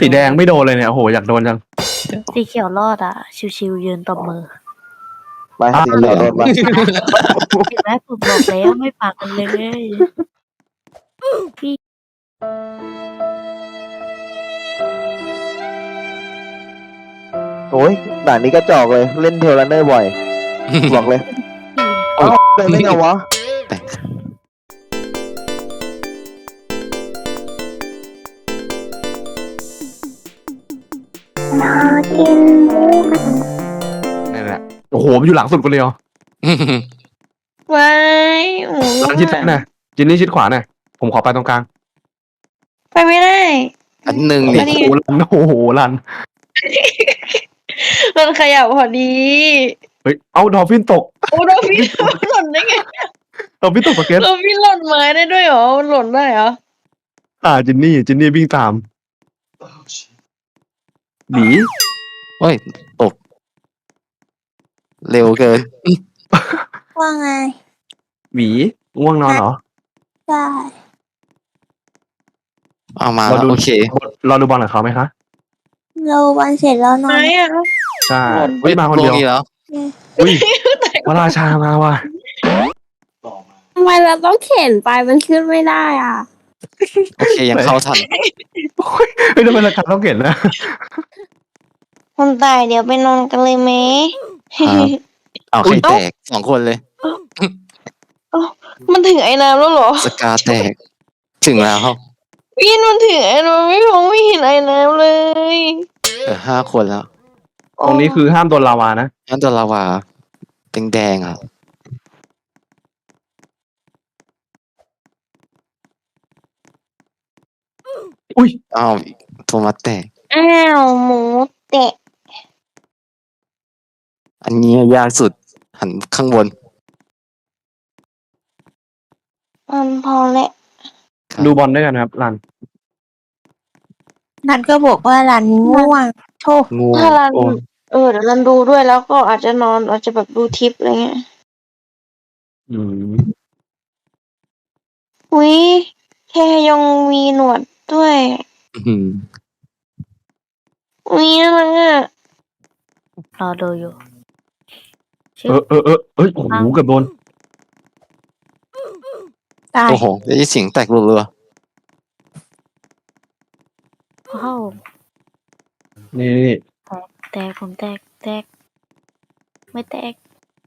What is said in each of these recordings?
สีแดงไม่โดนเลยเนี่ยโอ้โหอยากโดนจังสีเขียวรอดอะ ชิวๆยืนตบมือไปสีเหลืองโดนมาเห็นไหมผมบอกแล้วไม่ปากกันเลยพี่โอ้ยด่านนี้ก็จอกเลย เล่นเทเลนเนอร์บ่อย บอกเลย เอ้าเป็นได้ไงวะ นี่นแหละโอ้โหมันอยู่หลังสุดกูเลยเหรอไว้โอ้รันชิดซ้ายหน่อยจินนี่ชิดขวาหน่อยผมขอไปตรงกลางไปไม่ได้ อันหนึ่งโอ้นี่โหรันโอ้โหรันมันขยับพอดีเฮ้ยเอาดอลฟินตกโอ้โดนพี่หล่นได้ไงดอลฟินตกสเก็ตโดนพี่หล่นไม้ได้ด้วยเหรอมันหล่นได้เหรออ่าจินนี่จินนี่วิ่งตาม หนีโอ้ยตก เร็วเกินว่าไงหวีง่วงนอนเหรอได้เอามาเราแล้วดูโอเครอดูบอลกับเขาไหมคะเราวันเสร็จแล้วนอไม้นอะใช่เฮ้ยมาคนเดียวโลกแล้วอุ้ยวราชามาว่ะทำไมเราต้องเข็นไปมันขึ้นไม่ได้อะ โอเคยังเข้าทันเฮ้ยทำไมราคาต้องเห็นนะ คนตายเดี๋ยวไปนอนกันเลยไหมครับเอาใครแตกสองคนเลย มันถึงไอ้น้ำแล้วเหรอสกาแตก ถึงแล้ววินมันถึงไอ้น้ำไม่พงไม่เห็นไอ้น้ำเลยเออห้าคนแล้วตรงนี้คือห้ามโดนลาวานะ นั่นตัวลาวาแดงๆอะอุ้ย อ้าวโทมัสแตก อ้าวหมูเตะ อันนี้ยากสุด หันข้างบนมันพอแล้วครับ ดูบอลด้วยกันครับรันนันก็บอกว่ารันง่วงโทษงูถ้ารันโอ้เออเดี๋ยวรันดูด้วยแล้วก็อาจจะนอนอาจจะแบบดูทิปอะไรเงี้ยอืมอุ้ยแค่ยงมีหนวดด้วยอื้อหืออุ้ยน่ารักอะรอดูอยู่ เออเออเออเอ้ยโอ้โหเกือบโดนตายโอ้โหได้ยินเสียงแตกรัวว้าวนี่นี่แตกผมแตกแตก ไม่แตก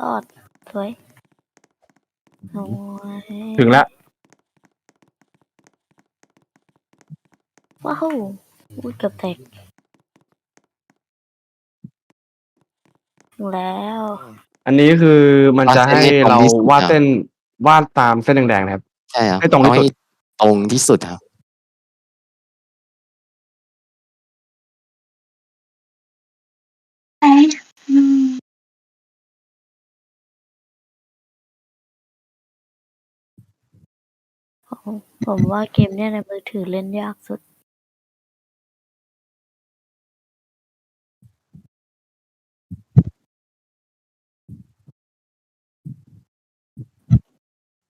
รอดสวยโอ้ยถึงแล้วว้าวอุ้ยเกือบแตกถึงแล้ว อันนี้คือมันจะให้เราวาดเส้นวาดตามเส้นแดงๆนะครับๆใช่ครับให้ตรงที่สุดเอาให้ตรงที่สุดครับผมว่าเกมเนี้ยในมือถือเล่นยากสุด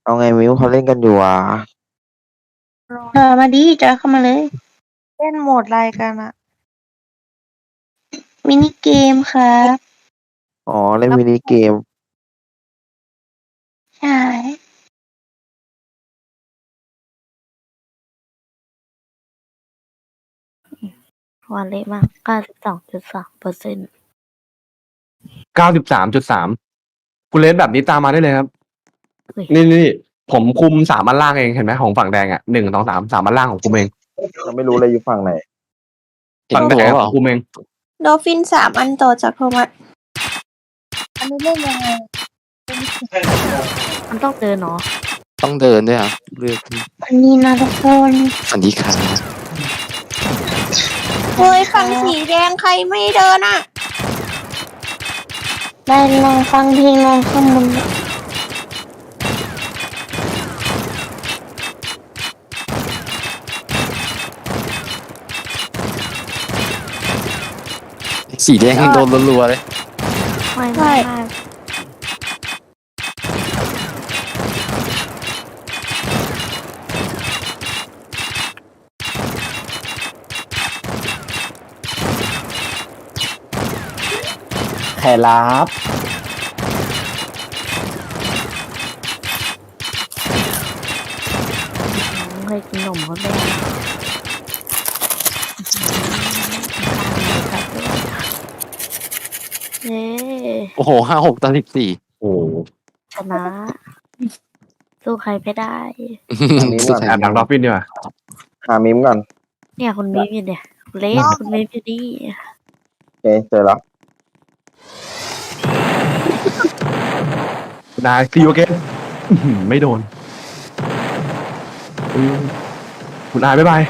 เอาไงมิวเขาเล่นกันอยู่อะเออมาดีจอยเข้ามาเลย เล่นโหมดอะไรกันอะมินิเกมครับอ๋อเล่นมินิเกม ใช่วันเละมาก92.3เปอร์เซ็นต์เก้าสิบสามจุดสามคุณเลนแบบนี้ตามมาได้เลยครับเฮ้ย นี่นี่นี่ผมคุมสามอันล่างเองเห็นไหมของฝั่งแดงอะหนึ่งสองสามสามอันล่างของคุมเองเราไม่รู้เลยอยู่ฝั่งไหนเห็นฝั่งแดตัวงเปขล่าองคุมเองโดฟินสามอันโตอจากโทมัสอันนี้เล่นยังไงมันต้องเดินเนาะต้องเดินด้วยครับเลือกอันนี้นะทุกคนสันติขาเฮ้ยฝั่งสีแดงใครไม่เดินอะได้ลองฟังเพลงลองข้างบ สีแดงโดนรัวเลยใช่แถลับเคยกินนมเขาด้ย โอ้โหห้าหกต่อสิบสี่โอ้โหชนะสู้ใครไม่ได้ อันนี้ก่อนแอบดังดอฟฟินดีกว่าหามิมก่อนเนี่ยคุณมิมอยู่เนี่ยคุณเลสคุณมิมอยู่นี่โอเคเจอแล้วนายซีโอเกนไม่โดนอืมคุณอายบ๊ายบาย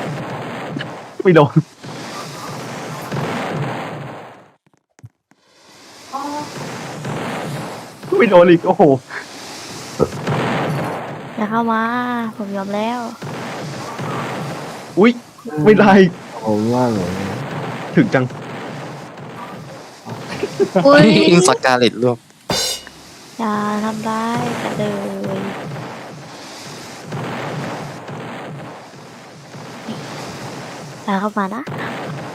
ไม่โดน ไม่โดนอีกโอ้โหอย่าเข้ามา ผมยอมแล้ว อุ้ยไม่ได้ผมว่าไงถึงจังอุ้ยสกาเลตรวมอย่าทำร้ายกันเลยอย่าเข้ามานะ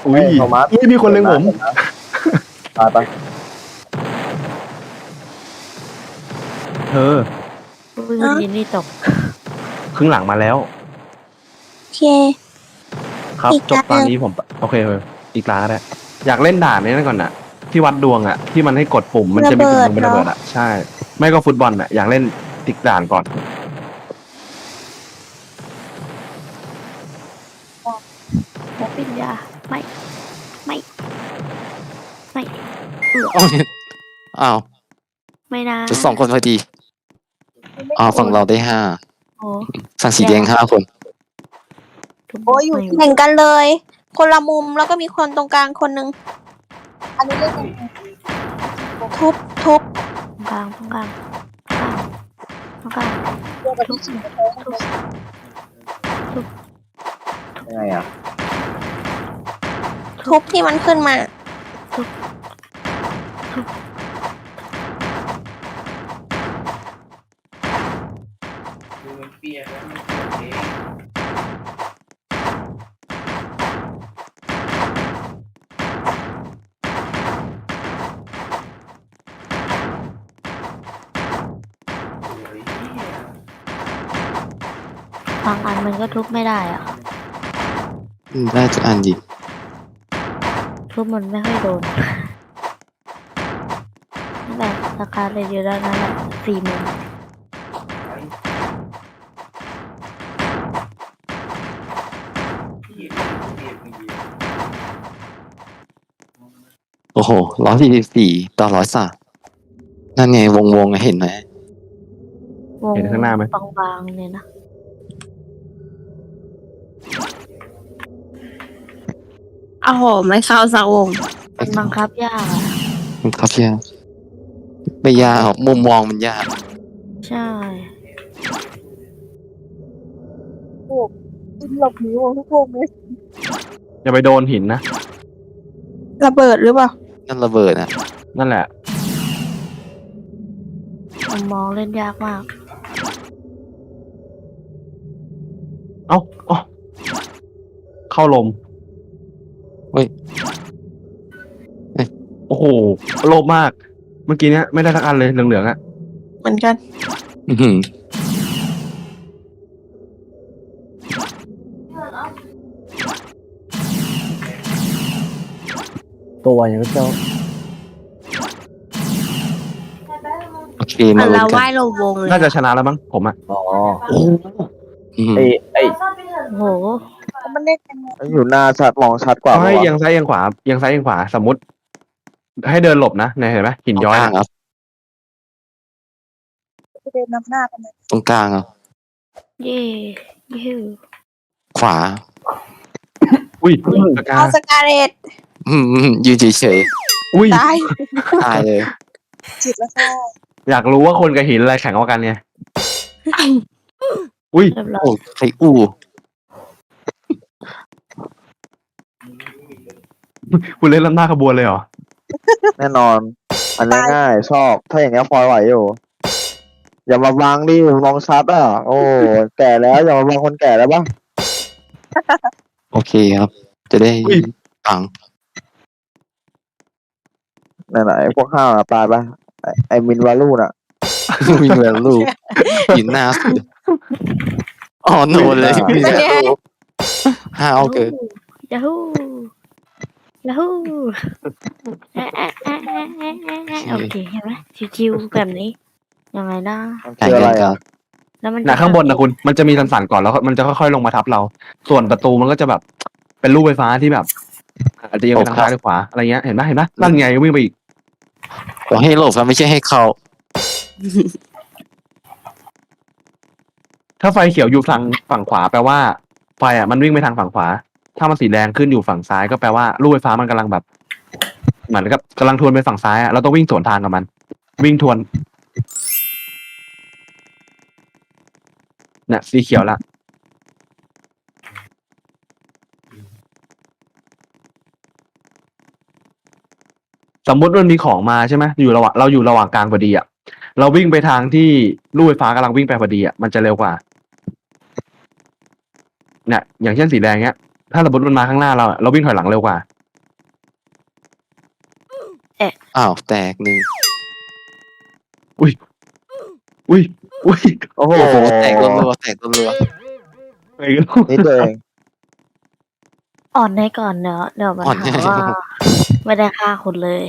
อุ้ยโทมัสอุ้ยมีคนเล็งผม ตายไป เธอ อุ้ยคุณยินนี่ตก ครึ่งหลังมาแล้ว โอเค ครับ อีกจบตอนแล้วนี้ผม โอเคเลยอีกตาก็ได้อยากเล่นด่านนี้นั่นก่อนน่ะ ที่วัดดวงอะ ที่มันให้กดปุ่มมันจะมีปุ่มเป็นระเบิดอะ ใช่ ไม่ก็ฟุตบอลอะ อยากเล่นติ๊กด่านก่อนหมอปิญญาไม่ ไม่ ไม่อ้าวอ้าว ไม่นะจะสองคนพอดี อ๋อฝั่งเราได้ห้าโอ้ฝั่งสีแดงห้าคน ทุบโอ้ยอยู่ไม่แข่งกันเลย คนละมุมแล้วก็มีคนตรงกลางคนหนึ่งอันนี้เล่นทุบทุบตรงกลางตรงกลางตรงกลางทุบทุบยังไงอะทุบที่มันขึ้นมา ดูมันเปียกแล้วมันเสียบางอันมันก็ทุบไม่ได้อะอืมได้จะอ่านดีทุบมันไม่ค่อยโดนนั่นแหละราคาเลยอยู่ด้านนั้นแหละสี่หมื่น อ้โหร้อยสี่สิบสี่ต่อร้อยสามนั่นไงวงวงๆอะเห็นไหมวงเห็นข้างหน้าไหม บางๆเนี่ยนะโอ้โห ไม่เข้าสักวง มันบังคับยากอะมันครับเชียไม่ยากหรอกมุมมองมันยาก ใช่ หลบหนีวงทุกวงเลยอย่าไปโดนหินนะระเบิดหรือเปล่า นั่นระเบิดอะนั่นแหละ ผมมองเล่นยากมาก เอ้าเอ้าเข้าลมเฮ้ยโอ้โหโลภมาก เมื่อกี้เนี้ยไม่ได้ทักอันเลยเหลืองๆอะเหมือนกัน อื้อหือ ตัวอย่างก็เจ้าโอเคมาอันลุ้เรานกัว่านยลงวงเลยน่าจะชนะแล้วมั้งผมอะอ๋ออื้อหือไอไอโอ้โหมันเล่นกันอยู่หน้าชัดมองชัดกว่าเอาให้ปะวะเอียังซ้ายเอียังขวาเอียังซ้ายเอียังขวาสมมติ ให้เดินหลบนะเนี่ยเห็นไหมหินตรงย้อยกลางอะครับเดินนำหน้ากันเลยตรงกลางครับเย่ยูขวาอุ้ยปากกาเอาสกาเลต อืมอืมยืนเฉยอุ้ยตายๆตายเลย จิตแล้วค่ะอยากรู้ว่าคนกับหินอะไรแข่งกว่ากันเนี่ย อุ้ยเรียบร้อยโอ้ใครอู้คุณเล่นลำหน้าขบวนเลยเหรอ แน่นอน อันนี้ง่ายชอบ ถ้าอย่างเงี้ยฟอยไหวอยู่ อย่ามาบังดิมองชัดอะ โอ้แก่แล้วอย่ามาบังคนแก่แล้วบ้างโอเคครับ จะได้อุ้ยปัง นั่นแหละไอ้พวกห้าวน่ะตายไปไอ้ไอ้มินวาลูน่ะ มีแวลูยินหน้าสุดอ๋อโนนเลยไม่ได้ห้าวเกินยาฮูยาฮูแอะแอะแอะแอะแอะแอะแอะโอเคเห็นไหมชิวๆแบบนี้ ยังไงนะมันถ่ายคือกัอะไรนกัอะนแล้วมันหนาข้างบนนะคุณมันจะมีสันๆก่อนแล้วมันจะค่อยๆลงมาทับเรา ส่วนประตูมันก็จะแบบเป็นรูปไฟฟ้าที่แบบอาจจะยังไปทางซ้ายหรือขวาอะไรเงี้ยเห็นปะเห็นปะนั่นไงวิ่งไปอีก บอกให้หลบครับไม่ใช่ให้เข้า ถ้าไฟเขียวอยู่ฝั่งฝั่งขวาแปลว่า ไฟอะมันวิ่งไปทางฝั่งขวา ถ้ามันสีแดงขึ้นอยู่ฝั่งซ้ายก็แปลว่าลูกไฟฟ้ามันกำลังแบบ เหมือนกับกำลังทวนไปฝั่งซ้ายอะเราต้องวิ่งสวนทางกับมัน วิ่งทวนเนี่ยสีเขียวละ สมมติมันมีของมาใช่ไหมอยู่ระหว่างเราอยู่ระหว่างกลางพอดีอะเราวิ่งไปทางที่ลูกไฟฟ้ากำลังวิ่งไปพอดีอะมันจะเร็วกว่าเนี่ยอย่างเช่นสีแดงเนี้ย ถ้าสมมติมันมาข้างหน้าเราอะเราวิ่งถอยหลังเร็วกว่า อ้าวแตกหนึ่งอุ้ยอุ้ยโอ้โหโอ้โหแตกรัวๆแตกรัวไอ้ลูกนี่ตัวเอง อ่อนให้ก่อนเดี๋ยวเดี๋ยวมันอ่อนหาว่า ไม่ได้ฆ่าคุณเลย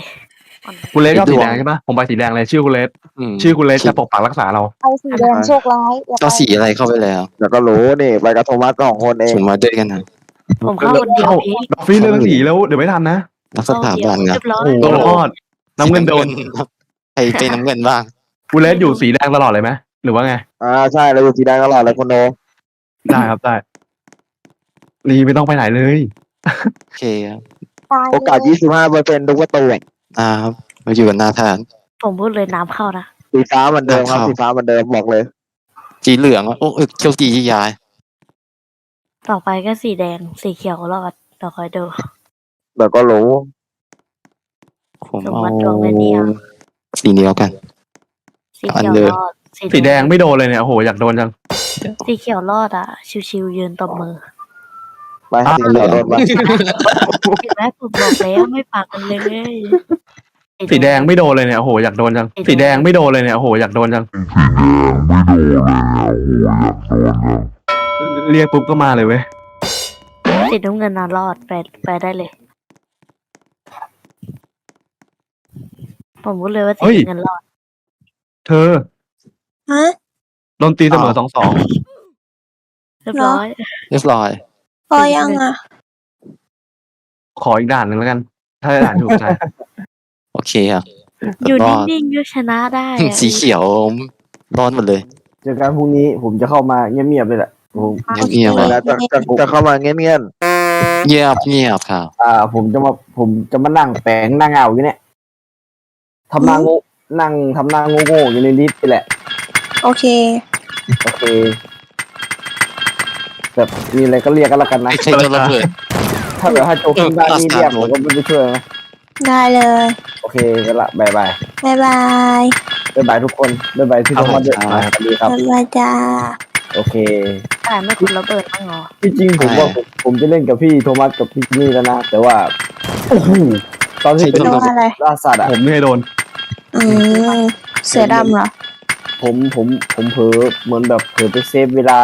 อ่อนคุณเลสก็สีแดงใช่ปะผมไปสีแดงเลยชื่อคุณเลสๆอืมชื่อคุณเลสจะปกปักรักษาเรา เอาสีแดงโชคร้ายอย่าไปก็สีอะไรเข้าไปแล้วแล้วก็รู้นี่ไปกับโทมัสก็ของคนเองผมมาด้วยกันนะผมเข้าคนเดียวพี่ดอกฟี่เลือกสีแล้วเดี๋ยวไม่ทันนะนักสถาบันไงเรียบร้อยโอ้โหรอดน้ำเงินโดนใครเป็นน้ำเงินบ้างคุณเลสอยู่สีแดงตลอดเลยไหมหรือว่าไง อ่าใช่เราอยู่สีแดงตลอดเลยคุณโนได้ครับได้รีไม่ต้องไปไหนเลยโอเคครับ ตายโอกาส 25เปอร์เซ็นต์ทุกประตูอ่าครับมาอยู่กับนาธาน ผมพูดเลยน้ำเข้านะสีฟ้าเหมือนเดิมครับครับ สีฟ้าเหมือนเดิมบอกเลยสีเหลืองอะโอ้เอ้ยเขียวจียาย ต่อไปก็สีแดงสีเขียวรอดเดี๋ยวคอยดู เดี๋ยวก็รู้ผมสมเอาบัติดวงเลยเนี่ยสีเดียวกัน สีเขียวอันเดิมรอดสีแดงไม่โดนเลยเนี่ยโอ้โหอยากโดนจังสีเขียวรอดอะ ชิวๆยืนตบมือ ไปสีเหลืองโดนไปเห็นไหมผมบอกแล้วไม่ปากกันเลยสีแดงไม่โดนเลยเนี่ยโอ้โหอยากโดนจังสีแดงไม่โดนเลยเนี่ยโอ้โหอยากโดนจังเรียกปุ๊บก็มาเลยเว้ยสีน้ำเงินน่ะรอดไปไปได้เลย ผมพูดเลยว่าสีเฮ้ย น้ำเงินรอดเธอฮะ โดนตีเสมอสองสองเรียบร้อย เรียบร้อย พอยังอะ ขออีกด่านหนึ่งแล้วกัน ถ้าได้ด่านถูกใจ โอเคครับอยู่รอดนิ่งๆก็ชนะได้อะสีเขียวร้อนหมดเลย เจอกันพรุ่งนี้ผมจะเข้ามาเงียบๆเลยแหละผมเงียบๆเดี๋ยวอะนะจะจะจะเข้ามาเงี้ยเงียบเงียบครับอ่า ผมจะมาผมจะมานั่งแปลงนั่งเงาอยู่เนี่ยทำหน้าโง่นั่งทำหน้าโง่ๆอยู่ในลิฟต์นี่แหละ โอเค โอเค แบบมีอะไรก็เรียกกันแล้วกันนะไม่ใช่ตัวระเบิด ถ้าเดี๋ยวให้โจขึ้นได้นี่เรียกผมก็ไม่ไปช่วยนะได้เลยโอเคกันละบายบายบ๊ายบายบายบายทุกคนบายบายที่ทุกคนเดินมาสวัสดีครับ บ๊ายบายจ้าโอเค แต่ไม่คุณระเบิดบ้างเหรอที่จริงผมว่าผมผมจะเล่นกับพี่โทมัสกับพี่จิมมี่แล้วนะ แต่ว่าโอ้โหตอนที่เป็นโดนอะไรล่าสัตว์อะผมไม่ให้โดน อืมเสือดำเหรอ ผมผมผมเผลอเหมือนแบบเผลอไปเซฟเวลา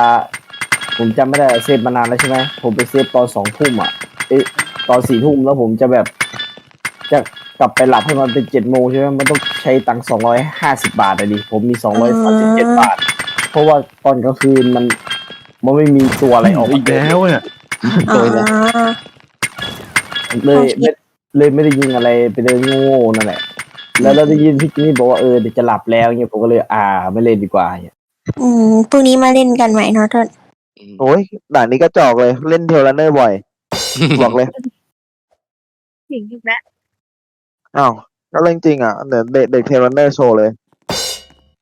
ผมจำไม่ได้เซฟมานานแล้วใช่ไหมผมไปเซฟตอนสองทุ่มอะเอ๊ะตอนสี่ทุ่มแล้วผมจะแบบ จะกลับไปหลับให้มันเป็นเจ็ดโมงใช่ไหมมันต้องใช้ตังค์สองร้อยห้าสิบาทอะดิผมมีสองร้อยสามสิบเจ็ดบาท เพราะว่าตอนกลางคืนมัน มันไม่มีตัวอะไรออกอีมากแล้วเนี่ยอ๋อ เลยโอเคไม่เลยไม่ได้ยิงอะไรไปเลยโง่ๆนั่นแหละ แล้วเราได้ยินพี่จิมมี่บอกว่าเออเดี๋ยวจะหลับแล้วเนี่ยผมก็เลยอ่าไม่เล่นดีกว่าเนี่ยอืมพรุ่งนี้มาเล่นกันใหม่เนาะทนๆ โอ้ยด่านนี้ก็จอกเลย เล่นเทเลเนอร์บ่อย บอกเลยถึงอีกแล้วอ้าวก็เล่นจริงอะเดี๋ยวเด็กเด็กเทเลเนอร์โชว์เลย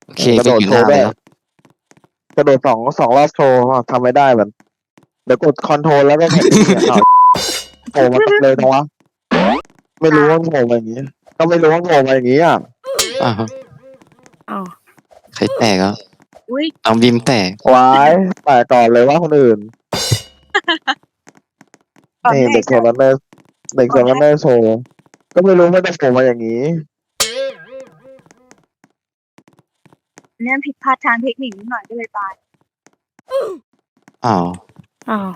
โอเคก็อยู่หน้าเลยครับกระโดดสองสองรอบโชว์อ้าวทำไม่ได้แบบเดี๋ยวกดคอนโทรลแล้วก็เห็นเนี่ยอ้าวโผล่มาเลยนะวะไม่รู้ว่าโผล่มาอย่างนี้ ก็ไม่รู้ว่าโผล่มาอย่างนี้อะอ่าฮะอ้าวใครแตกอะ อุ้ยเอาบิมแตกวายแต่ก่อนเลยว่าคนอื่นนี่เด็กเทเลเนอร์เด็กเทเลเนอร์โชว์ก็ไม่รู้ไม่ต้องโผล่มาอย่างนี้เนี่ยผิดพลาดทางเทคนิคนิดหน่อยก็เลยตายอ้าวอ้าว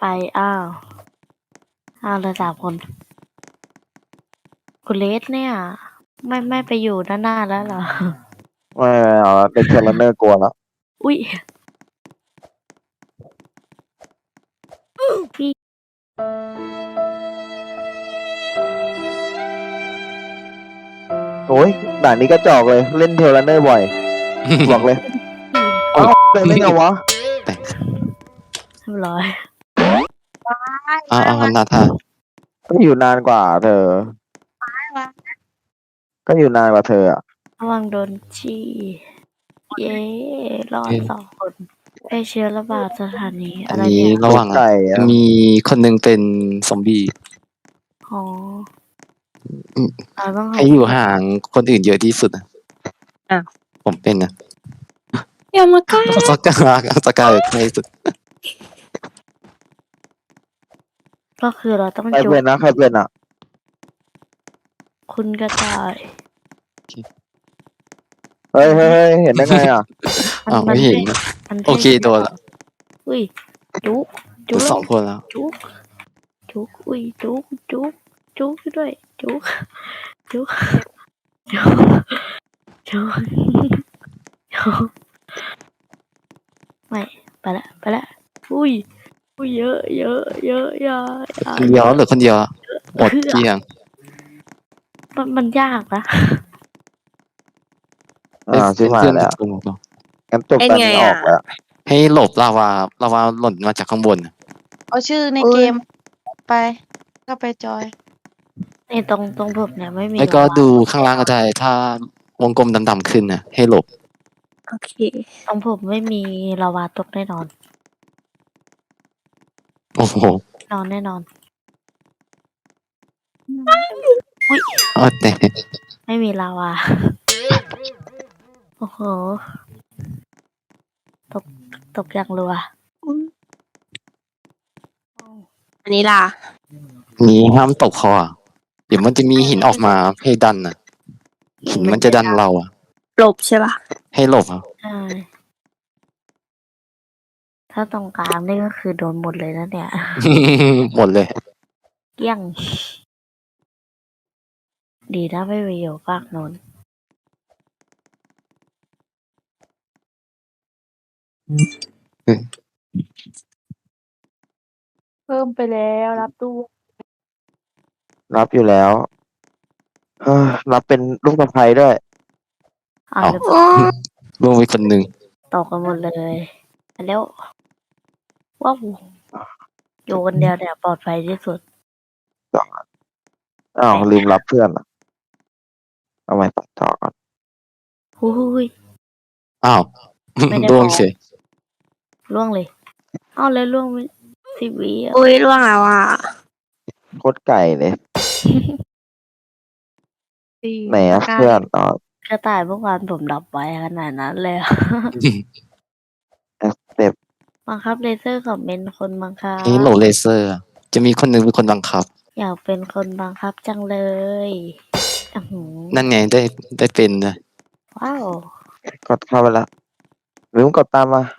ไปอ้าว อ้าวเหลยสามคน คุณเลสเนี่ย ไม่ไม่ไปอยู่ด้านหน้าแล้วเหรอ ไม่ไม่เอาละเด็กเทรนเนอร์กลัวแล้วอุ้ยพี่โอ้ยด่านนี้ก็จอกเลย เล่นเทรนเนอร์บ่อย บอกเลยเอ้าเป็นได้ไงวะเรียบร้อยอ้าวอ้าวนาธาก็อยู่นานกว่าเธอ ก็อยู่นานกว่าเธออะ ระวังโดนชี้ เย้รอดสองคนไปเชื้อระบาดสถานีอัอะนไรนี้เนี่ยระหว่างไก่อะ มีคนหนึงเป็นซอมบี้อ๋ออมเราต้องให้อยู่ห่างคนอื่นเยอะที่สุดอะอะผมเป็นนะอย่ามาใกล้สกาสกาใกล้สุดก็คือเราต้องใครจุเป็นนะใครเป็นอะ คุณกระต่าย เฮ้ยเฮ้ยเฮ้ยเห็นได้ไงอะมันอ้าวมันไม่เห็นท่นะมันท่โอเคโดนละ อุ้ยจุกจุจุกดสองคนแล้วจุกจุกอุ้ยจุกจุกจุกด้วยจุกจุกจุกจุกจุกไม่ไปละไปละอุ้ยอุ้ยเยอะเยอะเยอะอย่าอย่าคนเดียวเหรือคนเดียวอะหมดเกลี้ยงมันมันยากนะ อ่าชิบหายแล้วเพื่อนทุกคนงั้นจบตอนนี้ออกแล้วให้หลบลาวาลาวาหล่นมาจากข้างบนอะเอาชื่อในเกมไป ก็ไปจอยนี่ตรงตรงผมเนี่ยไม่มีแล้วก็ลาวาดูข้างล่างก็ได้ถ้าวงกลมดำๆขึ้นนะให้หลบ โอเคตรงผมไม่มีลาวาตกแน่นอน โอ้โหนอนแน่นอนเอาแต่ไม่มีลาวา โอ้โห ตก ตกอย่างรัวอันนี้ล่ะ นี้ห้ามตกคออะเดี๋ยวมันจะมีหินออกมาให้ดันนะหินมันจะดันเราอะหลบใช่ป่ะ ให้หลบอะใช่ถ้าตรงกลางนี่ก็คือโดนหมดเลยนะเนี่ย หมดเลย เกลี้ยง ดีนะไม่ไปอยู่ภาคโน้น เพิ่มไปแล้วรับตู้รับอยู่แล้วเฮ้ยรับเป็นลูกสะใภ้ด้วยอ่าเอาจะโอ้ลงไปคนหนึ่งตกกันหมดเลยไปแล้วว้าวอยู่คนเดียวเนี่ยปลอดภัยที่สุด อ้าวลืมรับเพื่อนอะเอาไว้ตัดต่อก่อน หูย อ้าวไม่ได้ดวงบอกเฉย ล่วงเลย เอาเลยล่วงไปสิบวิอะอุ้ยร่วงแล้วอะโคตรไก่เลยไหนอะเพื่อนอ๋อกระต่ายเมื่อวานผมดับไว้ขนาดนั้นเลยอะแอสเต็ปบังคับเลเซอร์ของเป็นคนบังคับนี่โหลเลเซอร์อะจะมีคนหนึ่งเป็นคนบังคับ อยากเป็นคนบังคับจังเลยอื้อหือนั่นไงได้ได้เป็นนะว้าว กดเข้าไปแล้วลืมกดตามมาเต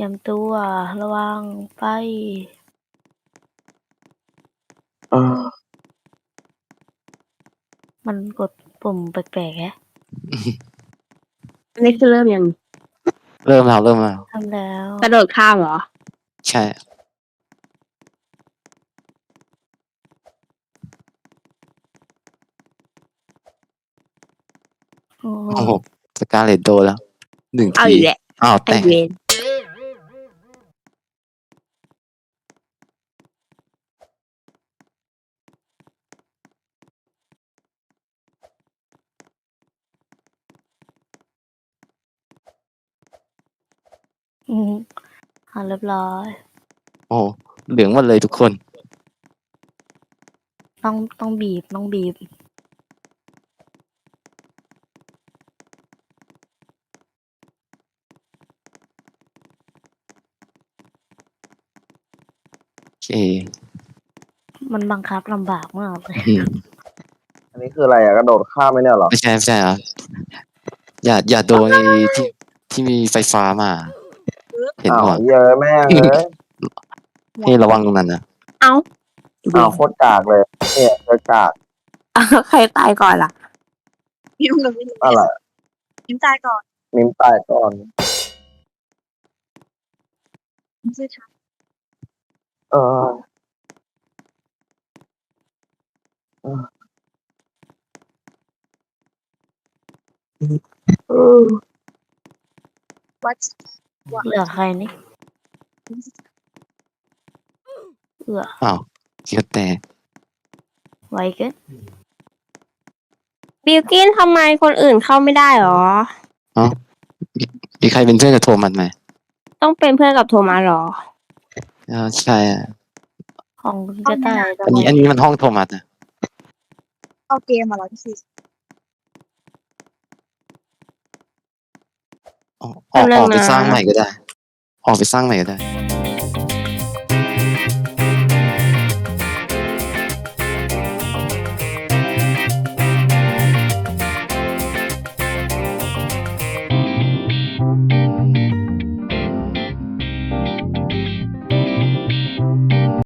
รียมตัว ระวังไป เออมันกดปุ่มแปลกๆแฮะอันนี้คือเริ่มยังเริ่มแล้วเริ่มแล้วทำแล้ว กระโดดข้ามเหรอ ใช่ โอ้โอ้โหสกาเลตโดนแล้วหนึ่งเอาทีอีกแหละอ้าวไอแต่เวน อืมอ่าเรียบร้อย โอ้โหเหลืองหมดเลยทุกคน ต้องต้องบีบต้องบีบ โอเค มันบังคับลำบากมากเลยอืมอันนี้คืออะไรอะกระโดดข้ามไหมเนี่ยเหรอ ไม่ใช่ไม่ใช่เหรออย่าอย่าโดนไอ้ที่ที่มีไฟฟ้ามา เห็นอ้าวหัวเยอะแม่งเลยให้ระวังตรงนั้นนะเอ้าอ้าวโคตรกากเลยเนี่ยเจอกากใครตายก่อนล่ะอะไรยิ้มตายก่อนนิ้มตายก่อนเออเออเออวัด เหลือใครนี่เอืออ้าวเกียแต่ไวเกินบิลกินทำไมคนอื่นเข้าไม่ได้หรอ มีใครเป็นเพื่อนกับโทมัสไหมต้องเป็นเพื่อนกับโทมัสหรออ่าใช่อะของคุณกระต่ายอันนี้อันนี้มันห้องโทมัสนะเอาเกมมาแล้วพี่ ออก ออกออกไปสร้างใหม่ก็ได้ ออกไปสร้างใหม่ก็ได้